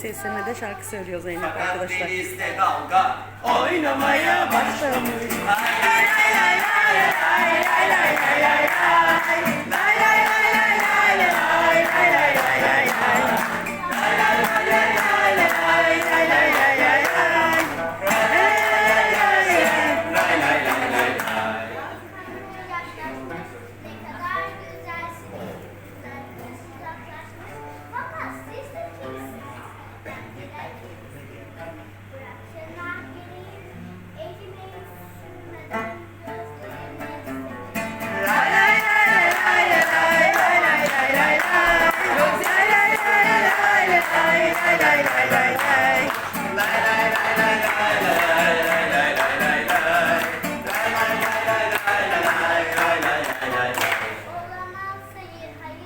Seslemede şarkı söylüyor Zeynep arkadaşlar. Denizde dalga Oynamaya başlamış.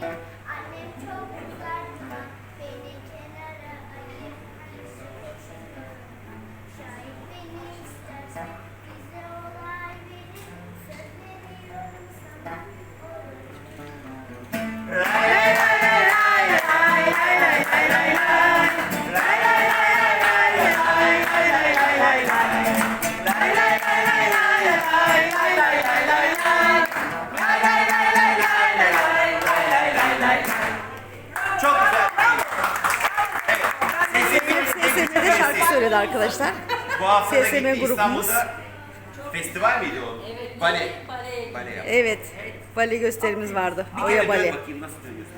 Annem çok uzakta beni kenara ayır koşuna şayet beni istersen. Olay verir söz sana şarkı söyledi arkadaşlar. Bu hafta da SSM gitti grubumuz. İstanbul'da festival miydi o? Evet, Bale. bale. Bale yaptı. Evet. Bale gösterimiz vardı. Bir Oya kere dön Bale. bakayım nasıl dönüyorsun?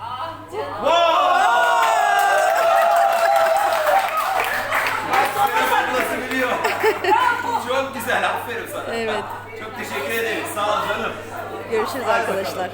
Ah canım. Nasıl biliyor? Çok güzel, aferin sana. Evet. Çok teşekkür ederiz, sağ ol canım. Görüşürüz arkadaşlar.